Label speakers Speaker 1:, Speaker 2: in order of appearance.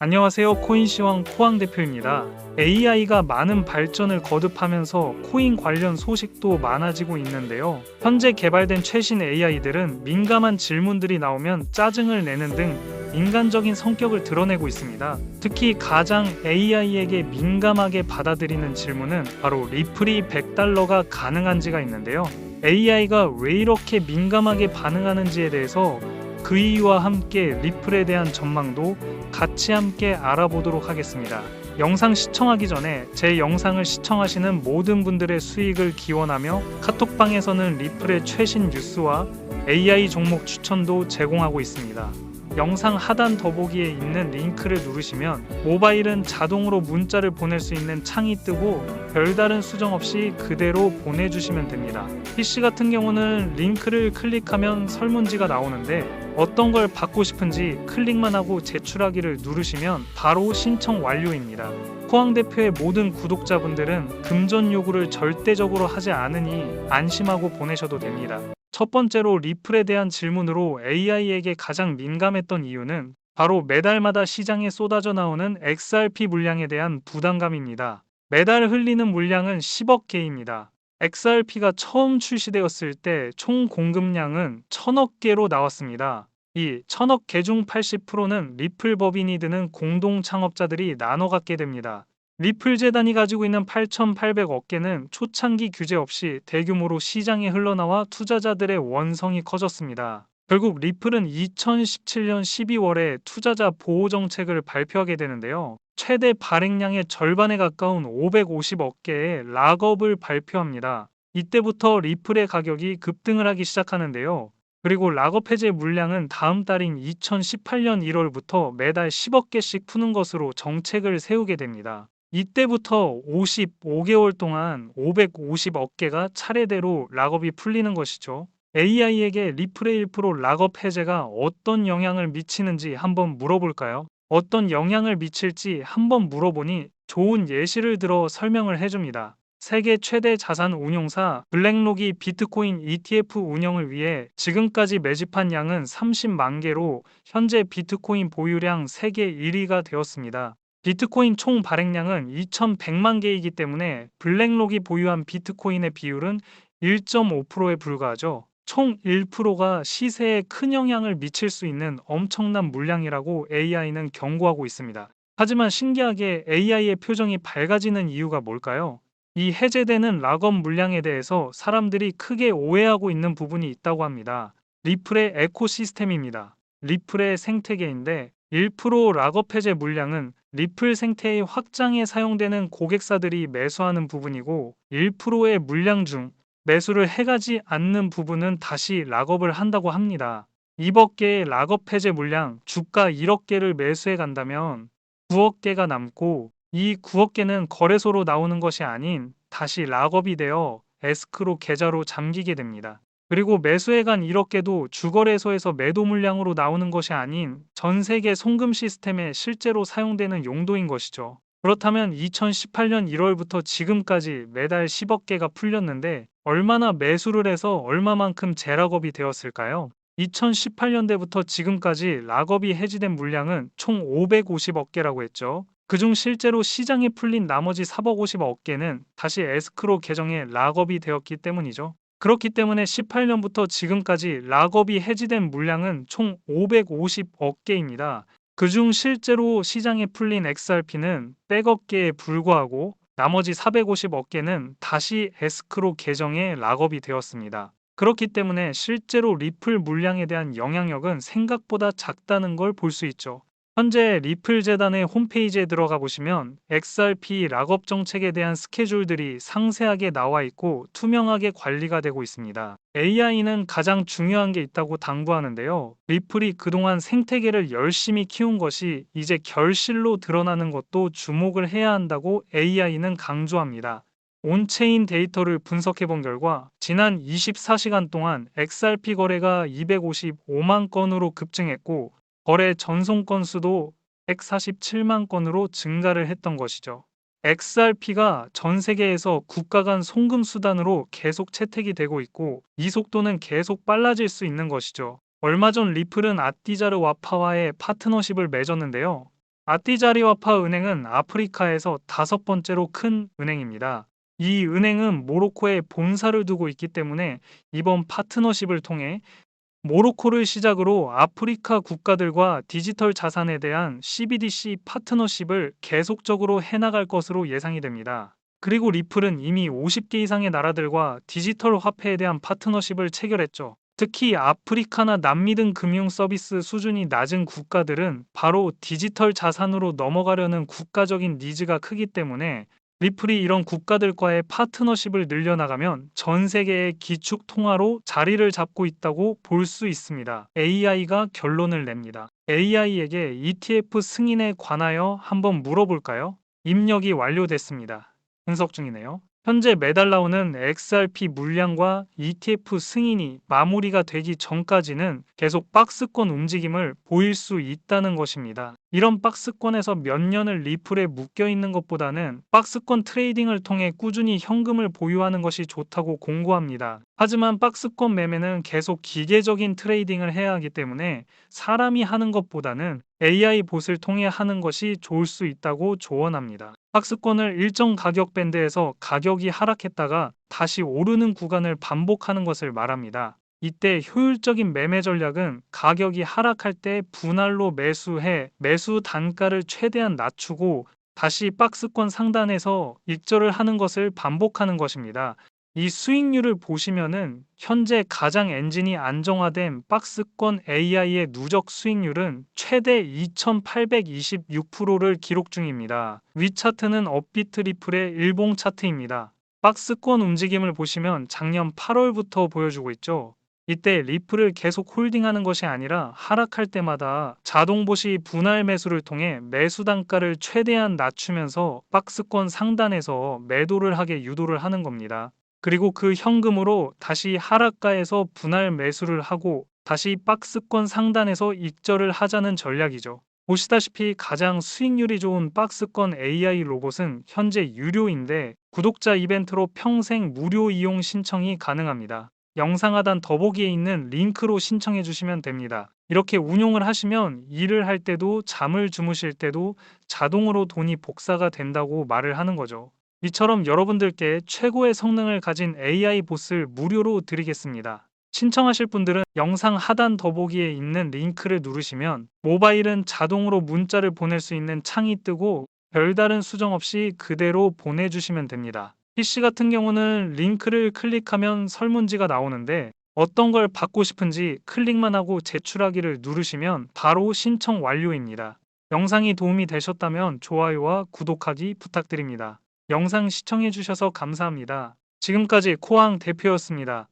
Speaker 1: 안녕하세요. 코인시황 코왕 대표입니다. AI가 많은 발전을 거듭하면서 코인 관련 소식도 많아지고 있는데요. 현재 개발된 최신 AI들은 민감한 질문들이 나오면 짜증을 내는 등 인간적인 성격을 드러내고 있습니다. 특히 가장 AI에게 민감하게 받아들이는 질문은 바로 리플이 100달러가 가능한지가 있는데요. AI가 왜 이렇게 민감하게 반응하는지에 대해서 그 이유와 함께 리플에 대한 전망도 같이 함께 알아보도록 하겠습니다. 영상 시청하기 전에 제 영상을 시청하시는 모든 분들의 수익을 기원하며 카톡방에서는 리플의 최신 뉴스와 AI 종목 추천도 제공하고 있습니다. 영상 하단 더보기에 있는 링크를 누르시면 모바일은 자동으로 문자를 보낼 수 있는 창이 뜨고 별다른 수정 없이 그대로 보내주시면 됩니다. PC 같은 경우는 링크를 클릭하면 설문지가 나오는데 어떤 걸 받고 싶은지 클릭만 하고 제출하기를 누르시면 바로 신청 완료입니다. 포항 대표의 모든 구독자분들은 금전 요구를 절대적으로 하지 않으니 안심하고 보내셔도 됩니다. 첫 번째로 리플에 대한 질문으로 AI에게 가장 민감했던 이유는 바로 매달마다 시장에 쏟아져 나오는 XRP 물량에 대한 부담감입니다. 매달 흘리는 물량은 10억 개입니다. XRP가 처음 출시되었을 때 총 공급량은 1000억 개로 나왔습니다. 이 1000억 개 중 80%는 리플 법인이 드는 공동 창업자들이 나눠 갖게 됩니다. 리플 재단이 가지고 있는 8,800억 개는 초창기 규제 없이 대규모로 시장에 흘러나와 투자자들의 원성이 커졌습니다. 결국 리플은 2017년 12월에 투자자 보호 정책을 발표하게 되는데요. 최대 발행량의 절반에 가까운 550억 개의 락업을 발표합니다. 이때부터 리플의 가격이 급등을 하기 시작하는데요. 그리고 락업 해제 물량은 다음 달인 2018년 1월부터 매달 10억 개씩 푸는 것으로 정책을 세우게 됩니다. 이때부터 55개월 동안 550억 개가 차례대로 락업이 풀리는 것이죠. AI에게 리플의 1% 락업 해제가 어떤 영향을 미치는지 한번 물어볼까요? 어떤 영향을 미칠지 한번 물어보니 좋은 예시를 들어 설명을 해줍니다. 세계 최대 자산 운용사 블랙록이 비트코인 ETF 운영을 위해 지금까지 매집한 양은 30만 개로 현재 비트코인 보유량 세계 1위가 되었습니다. 비트코인 총 발행량은 2,100만 개이기 때문에 블랙록이 보유한 비트코인의 비율은 1.5%에 불과하죠. 총 1%가 시세에 큰 영향을 미칠 수 있는 엄청난 물량이라고 AI는 경고하고 있습니다. 하지만 신기하게 AI의 표정이 밝아지는 이유가 뭘까요? 이 해제되는 락업 물량에 대해서 사람들이 크게 오해하고 있는 부분이 있다고 합니다. 리플의 에코시스템입니다. 리플의 생태계인데 1% 락업 해제 물량은 리플 생태의 확장에 사용되는 고객사들이 매수하는 부분이고 1%의 물량 중 매수를 해가지 않는 부분은 다시 락업을 한다고 합니다. 2억 개의 락업 해제 물량 주가 1억 개를 매수해 간다면 9억 개가 남고 이 9억 개는 거래소로 나오는 것이 아닌 다시 락업이 되어 에스크로 계좌로 잠기게 됩니다. 그리고 매수해간 1억 개도 주거래소에서 매도 물량으로 나오는 것이 아닌 전 세계 송금 시스템에 실제로 사용되는 용도인 것이죠. 그렇다면 2018년 1월부터 지금까지 매달 10억 개가 풀렸는데 얼마나 매수를 해서 얼마만큼 재락업이 되었을까요? 2018년대부터 지금까지 락업이 해지된 물량은 총 550억 개라고 했죠. 그중 실제로 시장에 풀린 나머지 450억 개는 다시 에스크로 계정에 락업이 되었기 때문이죠. 그렇기 때문에 18년부터 지금까지 락업이 해지된 물량은 총 550억 개입니다. 그중 실제로 시장에 풀린 XRP는 100억 개에 불과하고 나머지 450억 개는 다시 에스크로 계정에 락업이 되었습니다. 그렇기 때문에 실제로 리플 물량에 대한 영향력은 생각보다 작다는 걸 볼 수 있죠. 현재 리플 재단의 홈페이지에 들어가 보시면 XRP 락업 정책에 대한 스케줄들이 상세하게 나와 있고 투명하게 관리가 되고 있습니다. AI는 가장 중요한 게 있다고 당부하는데요. 리플이 그동안 생태계를 열심히 키운 것이 이제 결실로 드러나는 것도 주목을 해야 한다고 AI는 강조합니다. 온체인 데이터를 분석해 본 결과 지난 24시간 동안 XRP 거래가 255만 건으로 급증했고 거래 전송 건수도 147만 건으로 증가를 했던 것이죠. XRP가 전 세계에서 국가 간 송금 수단으로 계속 채택이 되고 있고 이 속도는 계속 빨라질 수 있는 것이죠. 얼마 전 리플은 아띠자르 와파와의 파트너십을 맺었는데요. 아띠자리 와파 은행은 아프리카에서 다섯 번째로 큰 은행입니다. 이 은행은 모로코에 본사를 두고 있기 때문에 이번 파트너십을 통해 모로코를 시작으로 아프리카 국가들과 디지털 자산에 대한 CBDC 파트너십을 계속적으로 해나갈 것으로 예상이 됩니다. 그리고 리플은 이미 50개 이상의 나라들과 디지털 화폐에 대한 파트너십을 체결했죠. 특히 아프리카나 남미 등 금융 서비스 수준이 낮은 국가들은 바로 디지털 자산으로 넘어가려는 국가적인 니즈가 크기 때문에 리플이 이런 국가들과의 파트너십을 늘려나가면 전 세계의 기축 통화로 자리를 잡고 있다고 볼 수 있습니다. AI가 결론을 냅니다. AI에게 ETF 승인에 관하여 한번 물어볼까요? 입력이 완료됐습니다. 분석 중이네요. 현재 매달 나오는 XRP 물량과 ETF 승인이 마무리가 되기 전까지는 계속 박스권 움직임을 보일 수 있다는 것입니다. 이런 박스권에서 몇 년을 리플에 묶여 있는 것보다는 박스권 트레이딩을 통해 꾸준히 현금을 보유하는 것이 좋다고 공고합니다. 하지만 박스권 매매는 계속 기계적인 트레이딩을 해야 하기 때문에 사람이 하는 것보다는 AI 봇을 통해 하는 것이 좋을 수 있다고 조언합니다. 박스권을 일정 가격 밴드에서 가격이 하락했다가 다시 오르는 구간을 반복하는 것을 말합니다. 이때 효율적인 매매 전략은 가격이 하락할 때 분할로 매수해 매수 단가를 최대한 낮추고 다시 박스권 상단에서 익절을 하는 것을 반복하는 것입니다. 이 수익률을 보시면은 현재 가장 엔진이 안정화된 박스권 AI의 누적 수익률은 최대 2826%를 기록 중입니다. 위 차트는 업비트 리플의 일봉 차트입니다. 박스권 움직임을 보시면 작년 8월부터 보여주고 있죠. 이때 리플을 계속 홀딩하는 것이 아니라 하락할 때마다 자동봇이 분할 매수를 통해 매수 단가를 최대한 낮추면서 박스권 상단에서 매도를 하게 유도를 하는 겁니다. 그리고 그 현금으로 다시 하락가에서 분할 매수를 하고 다시 박스권 상단에서 익절을 하자는 전략이죠. 보시다시피 가장 수익률이 좋은 박스권 AI 로봇은 현재 유료인데 구독자 이벤트로 평생 무료 이용 신청이 가능합니다. 영상 하단 더보기에 있는 링크로 신청해 주시면 됩니다. 이렇게 운용을 하시면 일을 할 때도 잠을 주무실 때도 자동으로 돈이 복사가 된다고 말을 하는 거죠. 이처럼 여러분들께 최고의 성능을 가진 AI 봇을 무료로 드리겠습니다. 신청하실 분들은 영상 하단 더보기에 있는 링크를 누르시면 모바일은 자동으로 문자를 보낼 수 있는 창이 뜨고 별다른 수정 없이 그대로 보내주시면 됩니다. PC 같은 경우는 링크를 클릭하면 설문지가 나오는데 어떤 걸 받고 싶은지 클릭만 하고 제출하기를 누르시면 바로 신청 완료입니다. 영상이 도움이 되셨다면 좋아요와 구독하기 부탁드립니다. 영상 시청해주셔서 감사합니다. 지금까지 코앙 대표였습니다.